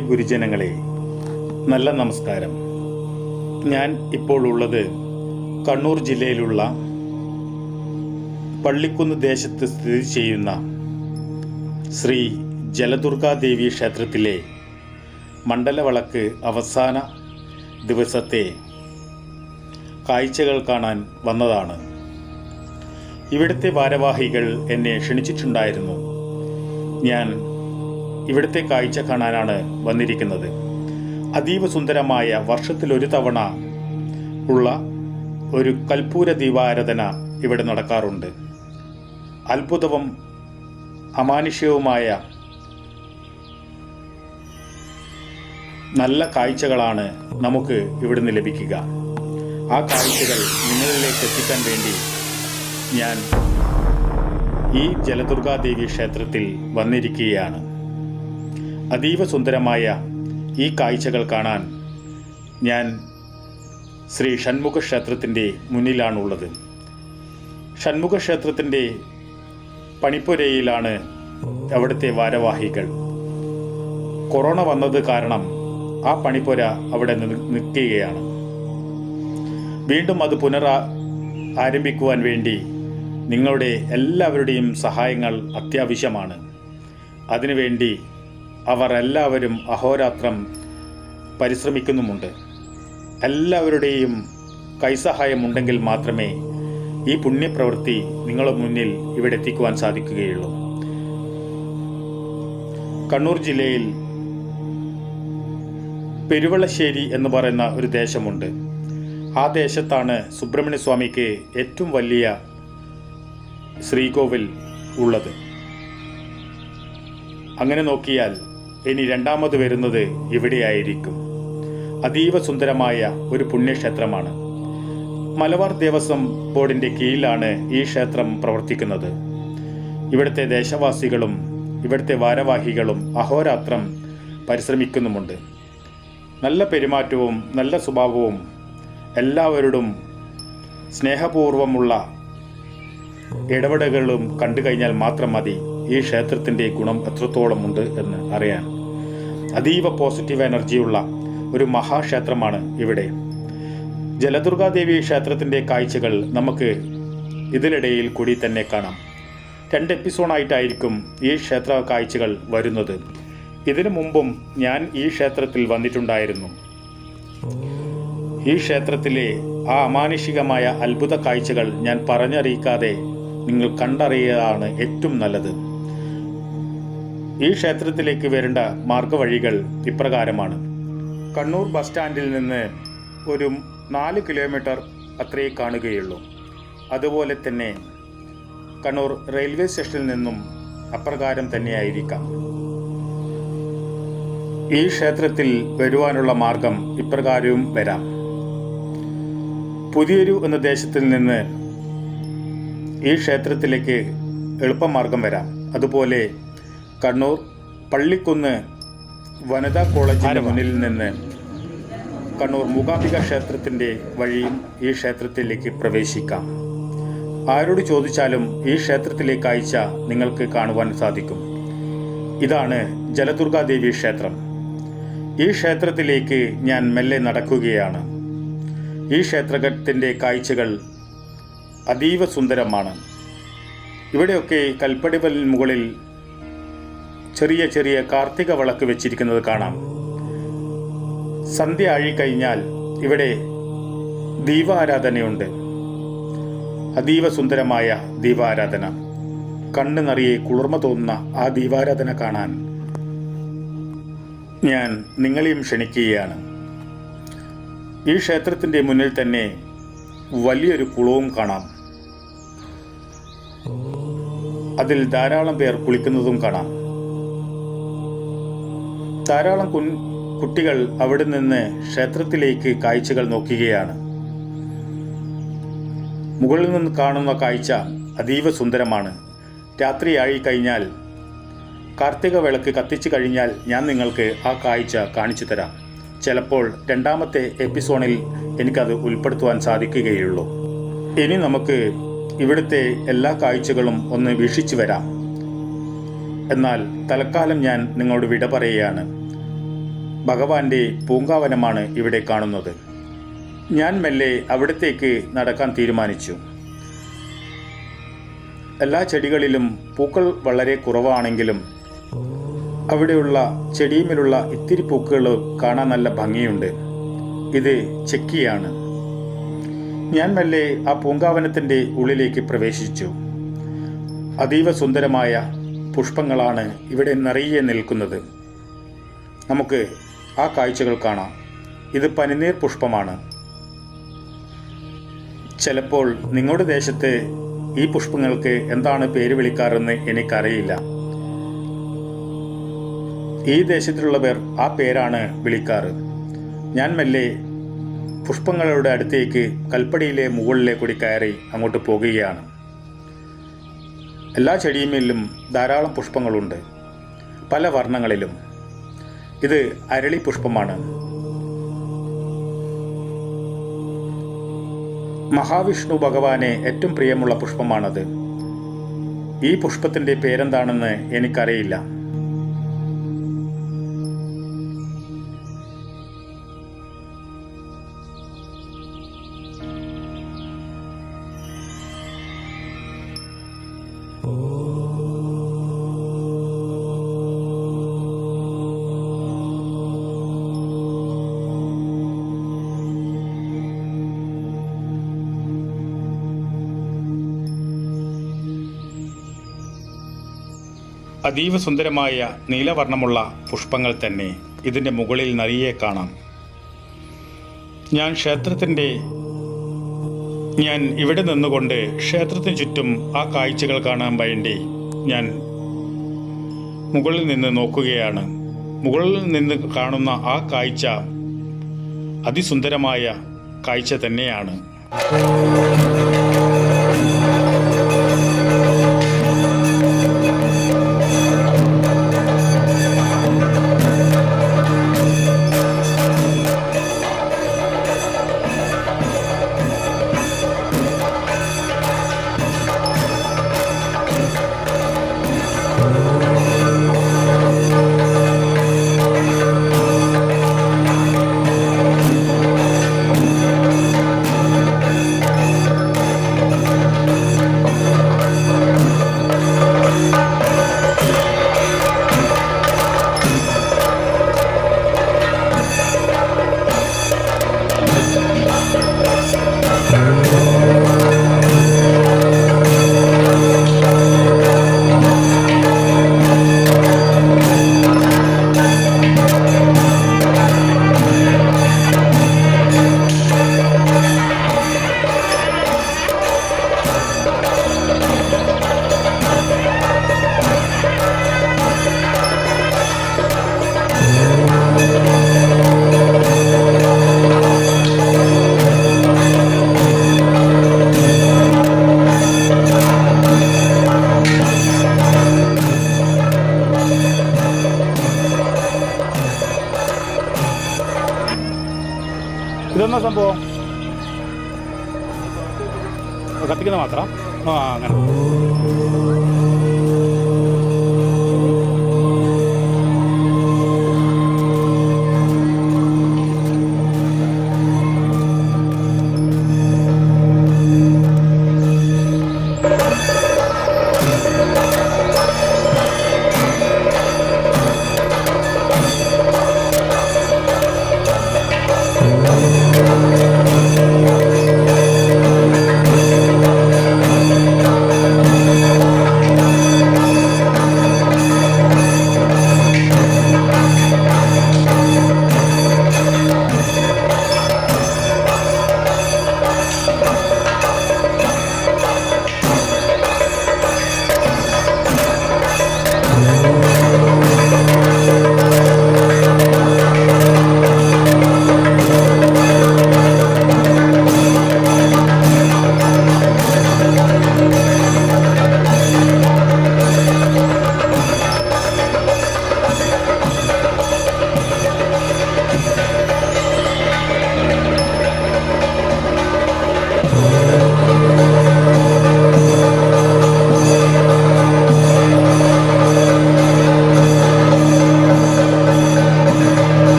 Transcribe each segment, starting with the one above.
ഗുരുജനങ്ങളെ നല്ല നമസ്കാരം. ഞാൻ ഇപ്പോൾ ഉള്ളത് കണ്ണൂർ ജില്ലയിലുള്ള പള്ളിക്കുന്ന് ദേശത്ത് സ്ഥിതി ചെയ്യുന്ന ശ്രീ ജലദുർഗാദേവി ക്ഷേത്രത്തിലെ മണ്ഡലവിളക്ക് അവസാന ദിവസത്തെ കാഴ്ചകൾ കാണാൻ വന്നതാണ്. ഇവിടുത്തെ ഭാരവാഹികൾ എന്നെ ക്ഷണിച്ചിട്ടുണ്ടായിരുന്നു. ഞാൻ ഇവിടുത്തെ കാഴ്ച കാണാനാണ് വന്നിരിക്കുന്നത്. അതീവ സുന്ദരമായ വർഷത്തിൽ ഒരു തവണ ഉള്ള ഒരു കൽപ്പൂര ദീപാരാധന ഇവിടെ നടക്കാറുണ്ട്. അത്ഭുതവും അമാനുഷ്യവുമായ നല്ല കാഴ്ചകളാണ് നമുക്ക് ഇവിടുന്ന് ലഭിക്കുക. ആ കാഴ്ചകൾ നിങ്ങളിലേക്ക് എത്തിക്കാൻ വേണ്ടി ഞാൻ ഈ ജലദുർഗാദേവി ക്ഷേത്രത്തിൽ വന്നിരിക്കുകയാണ്. അതീവ സുന്ദരമായ ഈ കാഴ്ചകൾ കാണാൻ ഞാൻ ശ്രീ ഷൺമുഖ ക്ഷേത്രത്തിന്റെ മുന്നിലാണുള്ളത്. ഷൺമുഖ ക്ഷേത്രത്തിന്റെ പണിപ്പുരയിലാണ് അവിടുത്തെ വാരവാഹികൾ. കൊറോണ വന്നത് കാരണം ആ പണിപ്പുര അവിടെ നിൽക്കുകയാണ്. വീണ്ടും അത് പുനർ ആരംഭിക്കുവാൻ വേണ്ടി നിങ്ങളുടെ എല്ലാവരുടെയും സഹായങ്ങൾ അത്യാവശ്യമാണ്. അതിനുവേണ്ടി അവർ എല്ലാവരും അഹോരാത്രം പരിശ്രമിക്കുന്നുമുണ്ട്. എല്ലാവരുടെയും കൈസഹായമുണ്ടെങ്കിൽ മാത്രമേ ഈ പുണ്യപ്രവൃത്തി നിങ്ങളുടെ മുന്നിൽ ഇവിടെ എത്തിക്കുവാൻ സാധിക്കുകയുള്ളൂ. കണ്ണൂർ ജില്ലയിൽ പെരുവളശ്ശേരി എന്ന് പറയുന്ന ഒരു ദേശമുണ്ട്. ആ ദേശത്താണ് സുബ്രഹ്മണ്യ സ്വാമിക്ക് ഏറ്റവും വലിയ ശ്രീകോവിൽ ഉള്ളത്. അങ്ങനെ നോക്കിയാൽ ഇനി രണ്ടാമത് വരുന്നത് ഇവിടെയായിരിക്കും. അതീവ സുന്ദരമായ ഒരു പുണ്യക്ഷേത്രമാണ്. മലബാർ ദേവസ്വം ബോർഡിന്റെ കീഴിലാണ് ഈ ക്ഷേത്രം പ്രവർത്തിക്കുന്നത്. ഇവിടുത്തെ ദേശവാസികളും ഇവിടുത്തെ ഭാരവാഹികളും അഹോരാത്രം പരിശ്രമിക്കുന്നുമുണ്ട്. നല്ല പെരുമാറ്റവും നല്ല സ്വഭാവവും എല്ലാവരോടും സ്നേഹപൂർവമുള്ള ഇടപെടലുകളും കണ്ടു കഴിഞ്ഞാൽ മാത്രം മതി. ഈ ക്ഷേത്രത്തിന്റെ ഗുണം എത്രത്തോളം ഉണ്ട് എന്ന് അറിയാൻ അതീവ പോസിറ്റീവ് എനർജിയുള്ള ഒരു മഹാക്ഷേത്രമാണ് ഇവിടെ. ജലദുർഗാദേവി ക്ഷേത്രത്തിന്റെ കാഴ്ചകൾ നമുക്ക് ഇതിനിടയിൽ കൂടി തന്നെ കാണാം. രണ്ട് എപ്പിസോഡായിട്ടായിരിക്കും ഈ ക്ഷേത്ര കാഴ്ചകൾ വരുന്നത്. ഇതിനു മുമ്പും ഞാൻ ഈ ക്ഷേത്രത്തിൽ വന്നിട്ടുണ്ടായിരുന്നു. ഈ ക്ഷേത്രത്തിലെ ആ അമാനുഷികമായ അത്ഭുത കാഴ്ചകൾ ഞാൻ പറഞ്ഞറിയിക്കാതെ നിങ്ങൾ കണ്ടറിയുകയാണ് ഏറ്റവും നല്ലത്. ഈ ക്ഷേത്രത്തിലേക്ക് വരേണ്ട മാർഗവഴികൾ ഇപ്രകാരമാണ്. കണ്ണൂർ ബസ് സ്റ്റാൻഡിൽ നിന്ന് ഒരു നാല് കിലോമീറ്റർ അത്രേ കാണുകയുള്ളൂ. അതുപോലെ തന്നെ കണ്ണൂർ റെയിൽവേ സ്റ്റേഷനിൽ നിന്നും അപ്രകാരം തന്നെയായിരിക്കാം. ഈ ക്ഷേത്രത്തിൽ വരുവാനുള്ള മാർഗം ഇപ്രകാരവും വരാം. പുതിയൊരു എന്ന ദേശത്തിൽ നിന്ന് ഈ ക്ഷേത്രത്തിലേക്ക് എളുപ്പമാർഗം വരാം. അതുപോലെ കണ്ണൂർ പള്ളിക്കുന്ന് വനിതാ കോളേജിന് മുന്നിൽ നിന്ന് കണ്ണൂർ മൂകാംബിക ക്ഷേത്രത്തിന്റെ വഴിയും ഈ ക്ഷേത്രത്തിലേക്ക് പ്രവേശിക്കാം. ആരോട് ചോദിച്ചാലും ഈ ക്ഷേത്രത്തിലെ കാഴ്ച നിങ്ങൾക്ക് കാണുവാൻ സാധിക്കും. ഇതാണ് ജലദുർഗാദേവി ക്ഷേത്രം. ഈ ക്ഷേത്രത്തിലേക്ക് ഞാൻ മെല്ലെ നടക്കുകയാണ്. ഈ ക്ഷേത്രത്തിന്റെ കാഴ്ചകൾ അതീവ സുന്ദരമാണ്. ഇവിടെയൊക്കെ കൽപ്പടിവലിന് മുകളിൽ ചെറിയ ചെറിയ കാർത്തിക വിളക്ക് വെച്ചിരിക്കുന്നത് കാണാം. സന്ധ്യ ആഴിക്കഴിഞ്ഞാൽ ഇവിടെ ദീപാരാധനയുണ്ട്. അതീവ സുന്ദരമായ ദീപാരാധന. കണ്ണു നിറയെ കുളിർമ തോന്നുന്ന ആ ദീപാരാധന കാണാൻ ഞാൻ നിങ്ങളെയും ക്ഷണിക്കുകയാണ്. ഈ ക്ഷേത്രത്തിന്റെ മുന്നിൽ തന്നെ വലിയൊരു കുളവും കാണാം. അതിൽ ധാരാളം പേർ കുളിക്കുന്നതും കാണാം. ധാരാളം കുൻ കുട്ടികൾ അവിടെ നിന്ന് ക്ഷേത്രത്തിലേക്ക് കാഴ്ചകൾ നോക്കുകയാണ്. മുകളിൽ നിന്ന് കാണുന്ന കാഴ്ച അതീവ സുന്ദരമാണ്. രാത്രിയായി കഴിഞ്ഞാൽ കാർത്തിക വിളക്ക് കത്തിച്ചു കഴിഞ്ഞാൽ ഞാൻ നിങ്ങൾക്ക് ആ കാഴ്ച കാണിച്ചു തരാം. ചിലപ്പോൾ രണ്ടാമത്തെ എപ്പിസോഡിൽ എനിക്കത് ഉൾപ്പെടുത്തുവാൻ സാധിക്കുകയുള്ളൂ. ഇനി നമുക്ക് ഇവിടുത്തെ എല്ലാ കാഴ്ചകളും ഒന്ന് വീക്ഷിച്ചു വരാം. എന്നാൽ തൽക്കാലം ഞാൻ നിങ്ങളോട് വിട പറയുകയാണ്. ഭഗവാന്റെ പൂങ്കാവനമാണ് ഇവിടെ കാണുന്നത്. ഞാൻ മെല്ലെ അവിടത്തേക്ക് നടക്കാൻ തീരുമാനിച്ചു. എല്ലാ ചെടികളിലും പൂക്കൾ വളരെ കുറവാണെങ്കിലും അവിടെയുള്ള ചെടിയുമേലുള്ള ഇത്തിരി പൂക്കൾ കാണാൻ നല്ല ഭംഗിയുണ്ട്. ഇത് ചെക്കിയാണ്. ഞാൻ മെല്ലെ ആ പൂങ്കാവനത്തിന്റെ ഉള്ളിലേക്ക് പ്രവേശിച്ചു. അതീവ സുന്ദരമായ പുഷ്പങ്ങളാണ് ഇവിടെ നിറയെ നിൽക്കുന്നത്. നമുക്ക് ആ കാഴ്ചകൾ കാണാം. ഇത് പനിനീർ പുഷ്പമാണ്. ചിലപ്പോൾ നിങ്ങളുടെ ദേശത്ത് ഈ പുഷ്പങ്ങൾക്ക് എന്താണ് പേര് വിളിക്കാറെന്ന് എനിക്കറിയില്ല. ഈ ദേശത്തിലുള്ളവർ ആ പേരാണ് വിളിക്കാറ്. ഞാൻ മെല്ലെ പുഷ്പങ്ങളുടെ അടുത്തേക്ക് കൽപ്പടിയിലെ കൂടി കയറി അങ്ങോട്ട് പോകുകയാണ്. എല്ലാ ചെടിയുമേലും ധാരാളം പുഷ്പങ്ങളുണ്ട്. പല വർണങ്ങളിലും. ഇത് അരളി പുഷ്പമാണ്. മഹാവിഷ്ണു ഭഗവാനെ ഏറ്റവും പ്രിയമുള്ള പുഷ്പമാണത്. ഈ പുഷ്പത്തിന്റെ പേരെന്താണെന്ന് എനിക്കറിയില്ല. അതീവ സുന്ദരമായ നീലവർണമുള്ള പുഷ്പങ്ങൾ തന്നെ ഇതിന്റെ മുകളിൽ നിറയെ കാണാം. ഞാൻ ക്ഷേത്രത്തിന്റെ ഞാൻ ഇവിടെ നിന്നുകൊണ്ട് ക്ഷേത്രത്തിന് ചുറ്റും ആ കാഴ്ചകൾ കാണാൻ വേണ്ടി ഞാൻ മുകളിൽ നിന്ന് നോക്കുകയാണ്. മുകളിൽ നിന്ന് കാണുന്ന ആ കാഴ്ച അതിസുന്ദരമായ കാഴ്ച തന്നെയാണ്. സംഭവം? കത്തിക്കുന്ന മാത്രം? ആ അങ്ങനെ. thank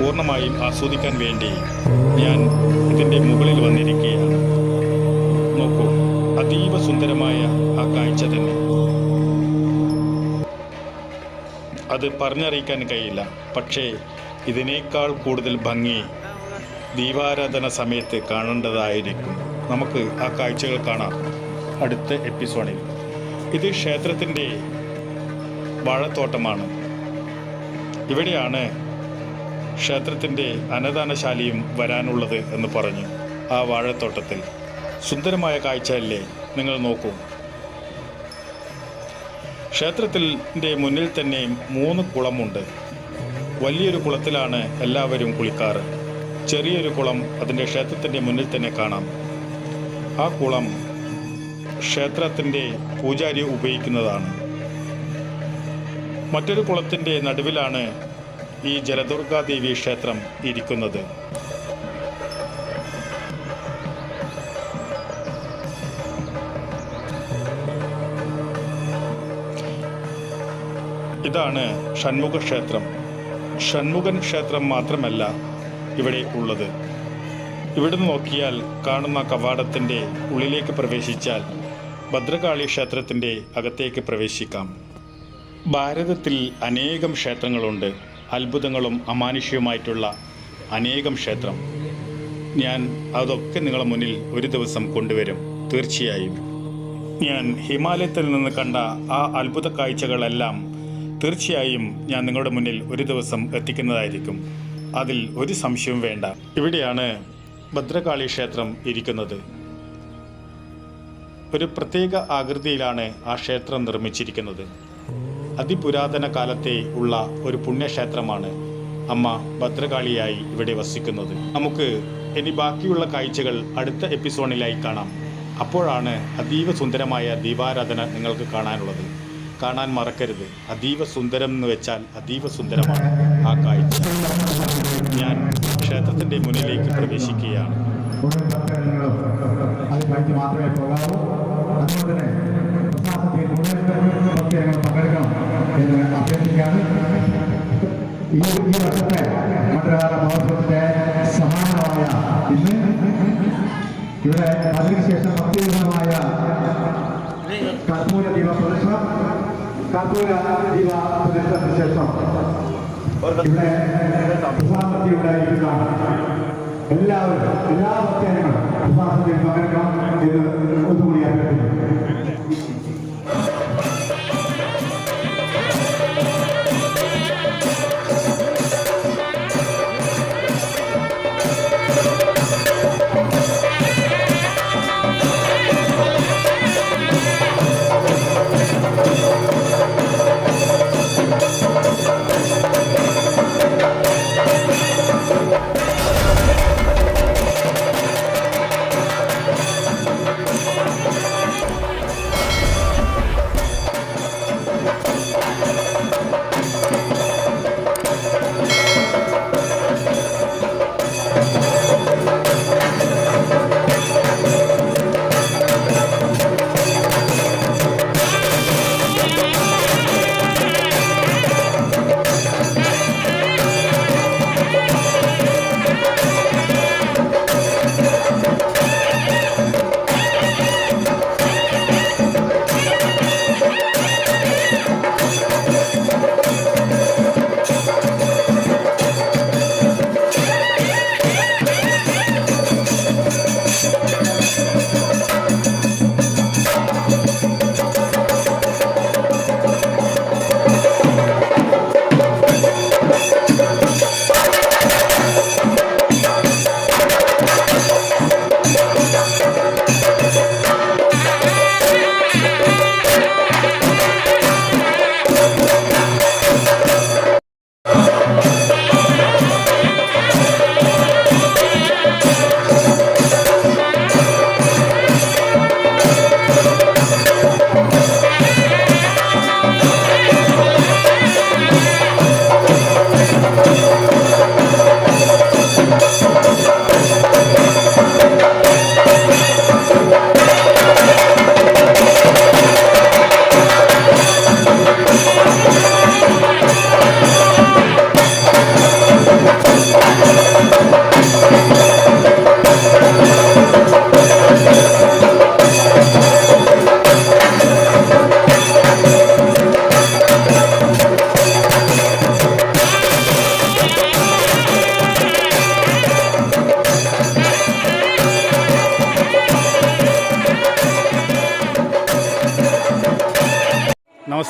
പൂർണമായും ആസ്വദിക്കാൻ വേണ്ടി ഞാൻ ഇതിന്റെ മുകളിൽ വന്നിരിക്കുകയാണ്. നോക്കൂ അതീവ സുന്ദരമായ ആ കാഴ്ച തന്നെ. അത് പറഞ്ഞറിയിക്കാൻ കഴിയില്ല. പക്ഷേ ഇതിനേക്കാൾ കൂടുതൽ ഭംഗി ദീപാരാധന സമയത്ത് കാണേണ്ടതായിരിക്കും. നമുക്ക് ആ കാഴ്ചകൾ കാണാം അടുത്ത എപ്പിസോഡിൽ. ഇത് ക്ഷേത്രത്തിന്റെ വാഴത്തോട്ടമാണ്. ഇവിടെയാണ് ക്ഷേത്രത്തിന്റെ അന്നദാനശാലയും വരാനുള്ളത് എന്ന് പറഞ്ഞു ആ വാഴത്തോട്ടത്തിൽ. സുന്ദരമായ കാഴ്ചയല്ലേ നിങ്ങൾ നോക്കൂ. ക്ഷേത്രത്തിന്റെ മുന്നിൽ തന്നെ മൂന്ന് കുളമുണ്ട്. വലിയൊരു കുളത്തിലാണ് എല്ലാവരും കുളിക്കാറ്. ചെറിയൊരു കുളം അതിന്റെ ക്ഷേത്രത്തിന്റെ മുന്നിൽ തന്നെ കാണാം. ആ കുളം ക്ഷേത്രത്തിന്റെ പൂജാരി ഉപയോഗിക്കുന്നതാണ്. മറ്റൊരു കുളത്തിന്റെ നടുവിലാണ് ഈ ജലദുർഗാദേവി ക്ഷേത്രം ഇരിക്കുന്നത്. ഇതാണ് ഷൺമുഖ ക്ഷേത്രം. ഷൺമുഖൻ ക്ഷേത്രം മാത്രമല്ല ഇവിടെ ഉള്ളത്. ഇവിടുന്ന് നോക്കിയാൽ കാണുന്ന കവാടത്തിന്റെ ഉള്ളിലേക്ക് പ്രവേശിച്ചാൽ ഭദ്രകാളി ക്ഷേത്രത്തിന്റെ അകത്തേക്ക് പ്രവേശിക്കാം. ഭാരതത്തിൽ അനേകം ക്ഷേത്രങ്ങളുണ്ട്. അത്ഭുതങ്ങളും അമാനുഷ്യവുമായിട്ടുള്ള അനേകം ക്ഷേത്രം ഞാൻ അതൊക്കെ നിങ്ങളുടെ മുന്നിൽ ഒരു ദിവസം കൊണ്ടുവരും. തീർച്ചയായും. ഞാൻ ഹിമാലയത്തിൽ നിന്ന് കണ്ട ആ അത്ഭുത കാഴ്ചകളെല്ലാം തീർച്ചയായും ഞാൻ നിങ്ങളുടെ മുന്നിൽ ഒരു ദിവസം എത്തിക്കുന്നതായിരിക്കും. അതിൽ ഒരു സംശയവും വേണ്ട. ഇവിടെയാണ് ഭദ്രകാളി ക്ഷേത്രം ഇരിക്കുന്നത്. ഒരു പ്രത്യേക ആകൃതിയിലാണ് ആ ക്ഷേത്രം നിർമ്മിച്ചിരിക്കുന്നത്. അതിപുരാതന കാലത്തെ ഉള്ള ഒരു പുണ്യക്ഷേത്രമാണ് അമ്മ ഭദ്രകാളിയായി ഇവിടെ വസിക്കുന്നത്. നമുക്ക് ഇനി ബാക്കിയുള്ള കാഴ്ചകൾ അടുത്ത എപ്പിസോഡിലായി കാണാം. അപ്പോഴാണ് അതീവ സുന്ദരമായ ദീപാരാധന നിങ്ങൾക്ക് കാണാനുള്ളത്. കാണാൻ മറക്കരുത്. അതീവ സുന്ദരം എന്ന് വെച്ചാൽ അതീവ സുന്ദരമാണ് ആ കാഴ്ച. ഞാൻ ക്ഷേത്രത്തിന്റെ മുന്നിലേക്ക് പ്രവേശിക്കുകയാണ്. മാത്രമേ പോകാവൂ. അതുകൊണ്ട് തന്നെ പങ്കെടുക്കണം. എന്ന് അഭ്യർത്ഥിക്കുകയാണ് ഈ ഈ വർഷത്തെ മണ്ഡലകാല മഹോത്സവത്തിന്റെ സമാനമായ ഇന്ന് ഇവിടെ അതിനുശേഷം അത്യുന്നതമായ കർപ്പൂര ദീപ പ്രദർശനം കർപ്പൂര ദീപ പ്രദർശനത്തിന് ശേഷം ഇവിടെ പ്രസാദത്തി ഉണ്ടായിരിക്കുന്ന എല്ലാവരും എല്ലാ ഭക്തജനങ്ങളും പ്രസാദത്തിൽ പങ്കെടുക്കണം എന്ന് ഒന്നുകൂടി അഭ്യർത്ഥിക്കുന്നു.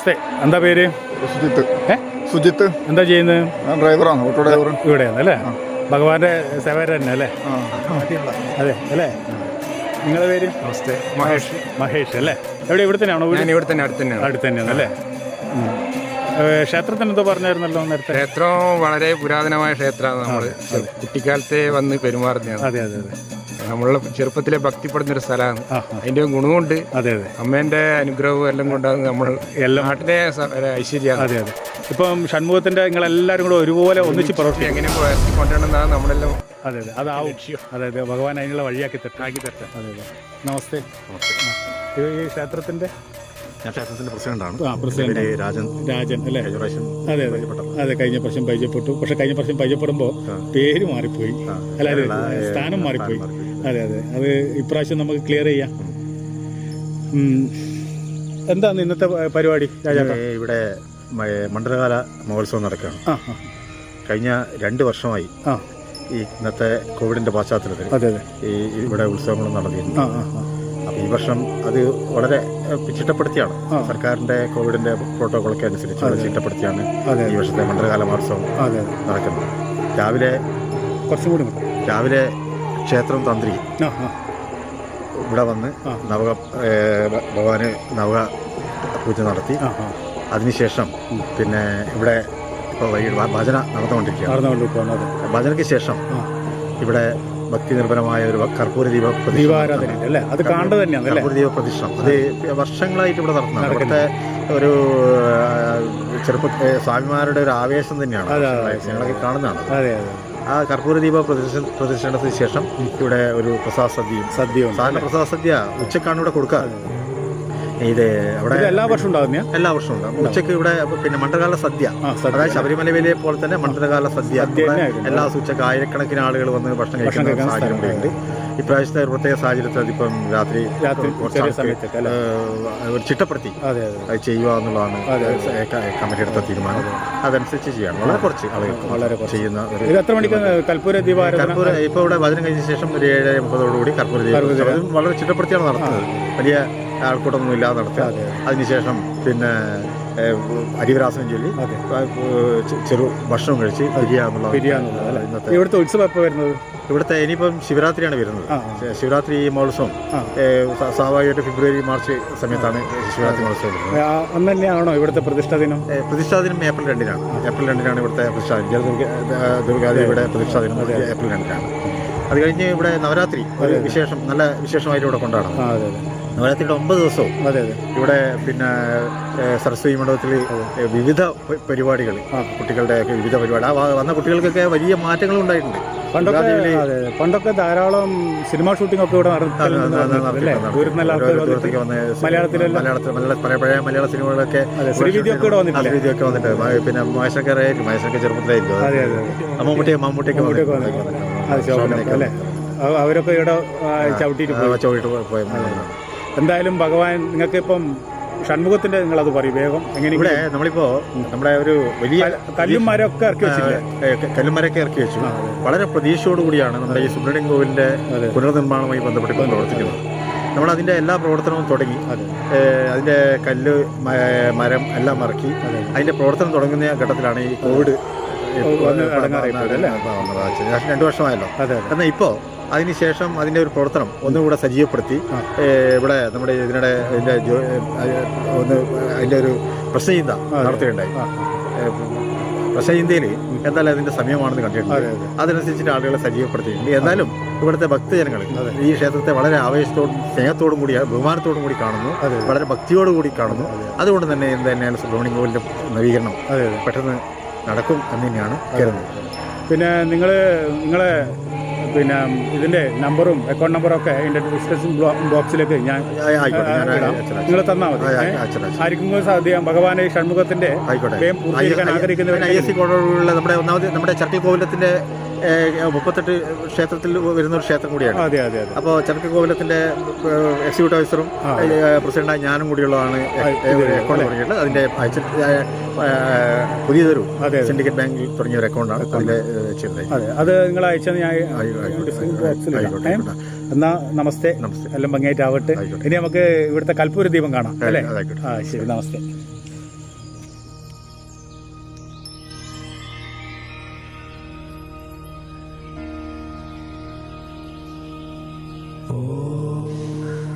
നമസ്തേ. എന്താ പേര്? സുജിത്ത്. ഏ? സുജിത്ത്. എന്താ ചെയ്യുന്നത്? ഞാൻ ഡ്രൈവറാണ്. Auto driver. ഇവിടെയാണ് അല്ലേ ഭഗവാന്റെ സേവര തന്നെ അല്ലേ അതെ അല്ലേ? നിങ്ങളെ പേര്? നമസ്തേ. മഹേഷ്. മഹേഷ് അല്ലേ? എവിടെ ഇവിടെ തന്നെയാണോ ഞാൻ ഇവിടെ തന്നെ അടുത്ത് തന്നെയാണ്. അടുത്ത് തന്നെയാണ് അല്ലേ ഉം. ഏ, ക്ഷേത്രത്തിന് എന്തോ പറഞ്ഞായിരുന്നല്ലോ നേരത്തെ? ക്ഷേത്രം വളരെ പുരാതനമായ ക്ഷേത്രമാണ് നമ്മൾ കുട്ടിക്കാലത്തെ വന്ന് പെരുമാറുന്നതാണ് അതെ അതെ അതെ. നമ്മളുടെ ചെറുപ്പത്തിലെ ഭക്തിപ്പെടുന്ന ഒരു സ്ഥലമാണ് അതിന്റെ ഗുണമുണ്ട് അതെ അതെ. അമ്മേന്റെ അനുഗ്രഹവും എല്ലാം കൊണ്ടാണ് നമ്മൾ എല്ലാം. നാട്ടിലെ ഐശ്വര്യമാണ് അതെ അതെ. ഇപ്പം ഷൺമുഖത്തിന്റെ നിങ്ങളെല്ലാവരും കൂടെ ഒരുപോലെ ഒന്നിച്ച് പ്രവർത്തിക്കും. എങ്ങനെ പ്രവർത്തി കൊണ്ടുവരണമെന്നാണ് നമ്മളെല്ലാം അതെ അതെ. അതാവും അതെ അതെ. ഭഗവാൻ അതിനുള്ള വഴിയാക്കി തെറ്റാക്കി തെറ്റാം അതെ അതെ. നമസ്തേ. നമസ്തേ. ഇത് ഈ ക്ഷേത്രത്തിന്റെ ഞാൻ ക്ഷേത്രത്തിന്റെ പ്രസിഡന്റാണ്. ആ പ്രസിഡന്റ്. രാജൻ രാജൻ അല്ലേ? അതെ അതെ. അതെ കഴിഞ്ഞ പ്രാവശ്യം പരിചയപ്പെട്ടു. പക്ഷെ കഴിഞ്ഞ പ്രാവശ്യം പരിചയപ്പെടുമ്പോൾ പേര് മാറിപ്പോയി. അല്ലാതെ സ്ഥാനം മാറിപ്പോയി. അതെ അതെ. അത് ഇപ്രാവശ്യം നമുക്ക് ക്ലിയർ ചെയ്യാം. എന്താണ് ഇന്നത്തെ പരിപാടി ഇവിടെ മണ്ഡലകാല മഹോത്സവം നടക്കുകയാണ്. കഴിഞ്ഞ രണ്ട് വർഷമായി ആ. ഈ ഇന്നത്തെ കോവിഡിന്റെ പശ്ചാത്തലത്തിൽ അതെ അതെ. ഈ ഇവിടെ ഉത്സവങ്ങളും നടന്നിരുന്നു അപ്പോൾ ഈ വർഷം അത് വളരെ ചിട്ടപ്പെടുത്തിയാണ് സർക്കാരിന്റെ സർക്കാരിന്റെ കോവിഡിന്റെ പ്രോട്ടോകോളൊക്കെ അനുസരിച്ച് ചിട്ടപ്പെടുത്തിയാണ് ഈ വർഷത്തെ മണ്ഡലകാല മഹോത്സവം നടക്കുന്നത്. രാവിലെ കുറച്ചും കൂടി രാവിലെ ക്ഷേത്രം തന്ത്രി ഇവിടെ വന്ന്. നവക ഭഗവാന് നവക പൂജ നടത്തി. അതിനുശേഷം പിന്നെ ഇവിടെ ഇപ്പോൾ വൈകിട്ട് ഭജന നടന്നുകൊണ്ടിരിക്കുകയാണ്. നടന്നുകൊണ്ട് പോകുന്നത് ഭജനയ്ക്ക് ശേഷം ഇവിടെ ഭക്തി നിർഭരമായ ഒരു കർപ്പൂര ദീപ പ്രതിഷ്ഠ. ദീപാരാധന അല്ലേ? അത് കാണേണ്ടത് തന്നെയാണ് കർപ്പൂര ദീപ പ്രതിഷ്ഠ. അത് വർഷങ്ങളായിട്ട് ഇവിടെ നടത്തുന്നത് അവിടുത്തെ ഒരു ചെറുപ്പ സ്വാമിമാരുടെ ഒരു ആവേശം തന്നെയാണ് ഞങ്ങളൊക്കെ കാണുന്നതാണ്. അതെ അതെ ആ കർപ്പൂര ദീപ പ്രതിഷ്ഠ പ്രതിഷ്ഠത്തിന് ശേഷം ഇവിടെ ഒരു പ്രസാദ സദ്യയും സദ്യ സാധാരണ പ്രസാദ സദ്യ ഉച്ചക്കാണ് ഇവിടെ കൊടുക്കാറ്. ഇത് അവിടെ എല്ലാ വർഷവും ഉണ്ടാകുന്ന എല്ലാ വർഷവും ഉണ്ടാവും. ഉച്ചയ്ക്ക് ഇവിടെ പിന്നെ മണ്ഡലകാല സദ്യ. അതായത് ശബരിമല അതായത് ശബരിമലയിലെ പോലെ തന്നെ മണ്ഡലകാല സദ്യ. എല്ലാ ഉച്ചയ്ക്ക് ആയിരക്കണക്കിന് ആളുകൾ വന്ന് ഭക്ഷണം കഴിക്കുന്ന കഴിക്കാൻ ഉണ്ട്. ഇപ്രാവശ്യത്തെ ഒരു പ്രത്യേക സാഹചര്യത്തിൽ അതിപ്പം രാത്രി രാത്രി ഒരു ചിട്ടപ്പെടുത്തി അതെ ചെയ്യുക എന്നുള്ളതാണ് കമ്മിറ്റി എടുത്ത തീരുമാനം. അതനുസരിച്ച് ചെയ്യണം വളരെ കുറച്ച് ആളുകൾ. ചെയ്യുന്ന ദീപാരാധന? കർപ്പൂര ഇപ്പോൾ ഇവിടെ വചനം കഴിഞ്ഞ ശേഷം ഒരു ഏഴ് മുപ്പതോടുകൂടി കർപ്പൂര കർപ്പൂര ദീപം വളരെ ചിട്ടപ്പെടുത്തിയാണ് നടത്തുന്നത്. വലിയ ആൾക്കൂട്ടമൊന്നും ഇല്ലാതെ നടത്തുക അതെ. അതിനുശേഷം പിന്നെ അരിവരാസനം ചൊല്ലി. ചെറു ഭക്ഷണം കഴിച്ച് ഇവിടുത്തെ ഉത്സവം എപ്പോൾ വരുന്നത്? ഇവിടുത്തെ ഇനിയിപ്പം ശിവരാത്രിയാണ് വരുന്നത്. ശിവരാത്രി മഹോത്സവം. സ്വാഭാവികമായിട്ട് ഫെബ്രുവരി മാർച്ച് സമയത്താണ് ശിവരാത്രി മഹോത്സവം അന്ന് തന്നെയാണോ ഇവിടുത്തെ പ്രതിഷ്ഠാ ദിനം? പ്രതിഷ്ഠാ ദിനം ഏപ്രിൽ രണ്ടിനാണ്. ഏപ്രിൽ രണ്ടിനാണ് ഇവിടുത്തെ പ്രതിഷ്ഠാ ജലദുർഗ ദുർഗാദേവിയുടെ പ്രതിഷ്ഠാ ദിനം ഏപ്രിൽ രണ്ടിനാണ്. അത് കഴിഞ്ഞ് ഇവിടെ നവരാത്രി ഒരു വിശേഷം നല്ല വിശേഷമായിട്ട് ഇവിടെ കൊണ്ടാടുന്നത്. അതെ. നവരാത്രിയുടെ ഒമ്പത് ദിവസവും. അതെ അതെ. ഇവിടെ പിന്നെ സരസ്വതി മണ്ഡപത്തിൽ വിവിധ പരിപാടികൾ. കുട്ടികളുടെ വിവിധ പരിപാടി. ആ വന്ന കുട്ടികൾക്കൊക്കെ വലിയ മാറ്റങ്ങൾ ഉണ്ടായിട്ടുണ്ട്. പണ്ടൊക്കെ. പണ്ടൊക്കെ ധാരാളം സിനിമ ഷൂട്ടിംഗ് ഒക്കെ ഇവിടെ വന്ന് മലയാളത്തിലെല്ലാം? മലയാളത്തിൽ മലയാള പഴയ പഴയ മലയാള സിനിമകളൊക്കെ വന്നിട്ടുണ്ട്. വന്നിട്ട് പിന്നെ മഹേഷൊക്കെ അറിയായിരിക്കും മഹേഷൊക്കെ ചെറുപ്പത്തിലായിരിക്കും. അതെ മമ്മൂട്ടിയൊക്കെ. അത്. ശോഭനൊക്കെ അല്ലേ? അവരൊക്കെ ഇവിടെ ചവിട്ടിട്ട് ചവിട്ടിയിട്ട് ചവിട്ടിട്ട് പോയി. എന്തായാലും ഭഗവാൻ നിങ്ങൾക്ക് ഇപ്പം ഷൺമുഖത്തിന്റെ നിങ്ങൾ അത് പറയും വേഗം. എങ്ങനെ ഇവിടെ നമ്മളിപ്പോ നമ്മുടെ ഒരു വലിയ കല്ലും മരമൊക്കെ ഇറക്കി വെച്ചില്ലേ? ഏ, ക- കല്ലുമരൊക്കെ ഇറക്കി വെച്ചു. വളരെ പ്രതീക്ഷയോടുകൂടിയാണ് നമ്മുടെ ഈ സുബ്രഹ്മണ്യം കോവിലിന്റെ. പുനർനിർമ്മാണവുമായി ബന്ധപ്പെട്ട് പ്രവർത്തിക്കുന്നത്. നമ്മൾ അതിന്റെ എല്ലാ പ്രവർത്തനവും തുടങ്ങി അതെ. അതിന്റെ കല്ല് മരം എല്ലാം ഇറക്കി അതെ. അതിന്റെ പ്രവർത്തനം തുടങ്ങുന്ന ഘട്ടത്തിലാണ് ഈ കോവിഡ് രണ്ടു വർഷമായല്ലോ. അതെ ഇപ്പോ എന്നാൽ ഇപ്പോൾ അതിനുശേഷം അതിന്റെ ഒരു പ്രവർത്തനം ഒന്നുകൂടെ സജീവപ്പെടുത്തി. ഇവിടെ നമ്മുടെ ഇതിനിടെ ഇതിന്റെ ഒന്ന് അതിന്റെ ഒരു പ്രശ്നചിന്ത നടത്തുകയുണ്ടായി. പ്രശ്നചിന്തയിൽ എന്തായാലും അതിന്റെ സമയമാണെന്ന് കണ്ടിട്ടുണ്ട്. അതെ അതെ. അതനുസരിച്ചിട്ട് ആളുകളെ സജീവപ്പെടുത്തിയിട്ടുണ്ട്. എന്നാലും ഇവിടുത്തെ ഭക്തജനങ്ങൾ. ഈ ക്ഷേത്രത്തെ വളരെ ആവേശത്തോടും സ്നേഹത്തോടും കൂടി ബഹുമാനത്തോടും കൂടി കാണുന്നു. വളരെ ഭക്തിയോടുകൂടി കാണുന്നു. അതുകൊണ്ട് തന്നെ എന്ത് തന്നെയാണ് സുബ്രഹ്മണ്യ കോവിലിന്റെ നവീകരണം പെട്ടെന്ന് നടക്കും എന്ന് തന്നെയാണ് കരുതുന്നത്. പിന്നെ നിങ്ങൾ നിങ്ങളെ പിന്നെ ഇതിന്റെ നമ്പറും അക്കൗണ്ട് നമ്പറും ഒക്കെ എന്റെ ഡിസ്ക്രിപ്ഷൻ ബോക്സിലേക്ക് ഞാൻ. നിങ്ങൾ തന്നാൽ മതി. ആർക്കും സാധ്യം ഭഗവാനെ വേഗം പൂർത്തീകരിക്കാൻ ആഗ്രഹിക്കുന്നവർ നമ്മുടെ ഒന്നാമത് നമ്മുടെ ചട്ടി കോവിലത്തിന്റെ ഏഹ്, മുപ്പത്തെട്ട് ക്ഷേത്രത്തിൽ വരുന്ന ഒരു ക്ഷേത്രം കൂടിയാണ്. അതെ അതെ അതെ. അപ്പോൾ ചർക്കിൽ കോവിലത്തിന്റെ എക്സിക്യൂട്ടീവ് ഓഫീസറും പ്രസിഡന്റായി ഞാനും കൂടിയുള്ളതാണ് അക്കൗണ്ട് തുടങ്ങിയിട്ടുള്ളത്. അതിന്റെ പുതിയതൊരു സിൻഡിക്കേറ്റ് ബാങ്കിൽ തുടങ്ങിയ ഒരു അക്കൗണ്ടാണ് അതിൽ ചെയ്തത്. അതെ നിങ്ങൾ അയച്ചത് ഞാൻ. എന്നാ നമസ്തേ. നമസ്തേ. എല്ലാം ഭംഗിയായിട്ടാവട്ടെ. ഇനി നമുക്ക് ഇവിടുത്തെ കൽപ്പൂര ദീപം കാണാം അല്ലേ? ശരി നമസ്തേ.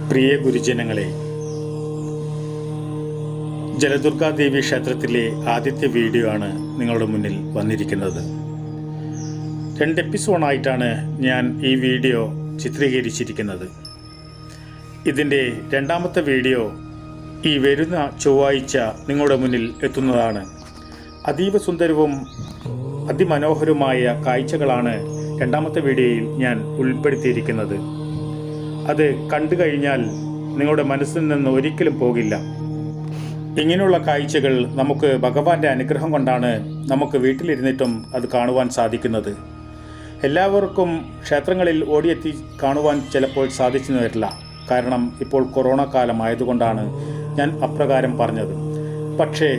പ്രിയ ഗുരുജനങ്ങളെ ജലദുർഗാദേവി ക്ഷേത്രത്തിലെ ആദ്യത്തെ വീഡിയോ ആണ് നിങ്ങളുടെ മുന്നിൽ വന്നിരിക്കുന്നത്. രണ്ട് എപ്പിസോഡായിട്ടാണ് ഞാൻ ഈ വീഡിയോ ചിത്രീകരിച്ചിരിക്കുന്നത്. ഇതിന്റെ രണ്ടാമത്തെ വീഡിയോ ഈ വരുന്ന ചൊവ്വാഴ്ച നിങ്ങളുടെ മുന്നിൽ എത്തുന്നതാണ്. അതീവ സുന്ദരവും അതിമനോഹരവുമായ കാഴ്ചകളാണ് രണ്ടാമത്തെ വീഡിയോയിൽ ഞാൻ ഉൾപ്പെടുത്തിയിരിക്കുന്നത്. അത് കണ്ടു കഴിഞ്ഞാൽ നിങ്ങളുടെ മനസ്സിൽ നിന്ന് ഒരിക്കലും പോകില്ല. ഇങ്ങനെയുള്ള കാഴ്ചകൾ നമുക്ക് ഭഗവാന്റെ അനുഗ്രഹം കൊണ്ടാണ് നമുക്ക് വീട്ടിലിരുന്നിട്ടും അത് കാണുവാൻ സാധിക്കുന്നത്. എല്ലാവർക്കും ക്ഷേത്രങ്ങളിൽ ഓടിയെത്തി കാണുവാൻ ചിലപ്പോൾ സാധിച്ചെന്ന് വരില്ല കാരണം ഇപ്പോൾ കൊറോണ കാലമായതുകൊണ്ടാണ് ഞാൻ അപ്രകാരം പറഞ്ഞത്. പക്ഷേ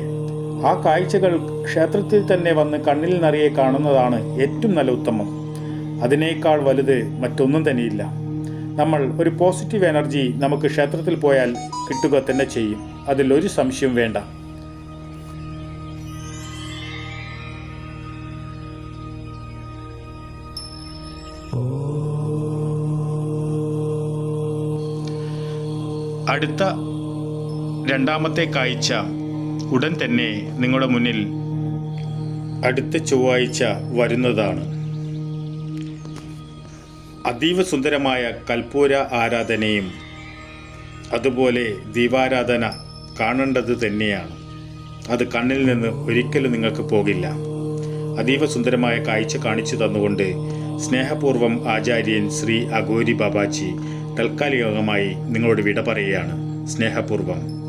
ആ കാഴ്ചകൾ ക്ഷേത്രത്തിൽ തന്നെ വന്ന് കണ്ണിൽ നിറയെ കാണുന്നതാണ് ഏറ്റവും നല്ല ഉത്തമം. അതിനേക്കാൾ വലുത് മറ്റൊന്നും തന്നെയില്ല. നമ്മൾ ഒരു പോസിറ്റീവ് എനർജി നമുക്ക് ക്ഷേത്രത്തിൽ പോയാൽ കിട്ടുക തന്നെ ചെയ്യും. അതിൽ ഒരു സംശയം വേണ്ട. അടുത്ത രണ്ടാമത്തെ കാഴ്ച ഉടൻ തന്നെ നിങ്ങളുടെ മുന്നിൽ അടുത്ത ചൊവ്വാഴ്ച വരുന്നതാണ്. അതീവ സുന്ദരമായ കൽപ്പൂര ആരാധനയും അതുപോലെ ദീപാരാധന കാണേണ്ടത് തന്നെയാണ്. അത് കണ്ണിൽ നിന്ന് ഒരിക്കലും നിങ്ങൾക്ക് പോകില്ല. അതീവ സുന്ദരമായ കാഴ്ച കാണിച്ചു തന്നുകൊണ്ട് സ്നേഹപൂർവം ആചാര്യൻ ശ്രീ അഗോരി ബാബാജി തൽക്കാലികമായി നിങ്ങളോട് വിട പറയുകയാണ്. സ്നേഹപൂർവം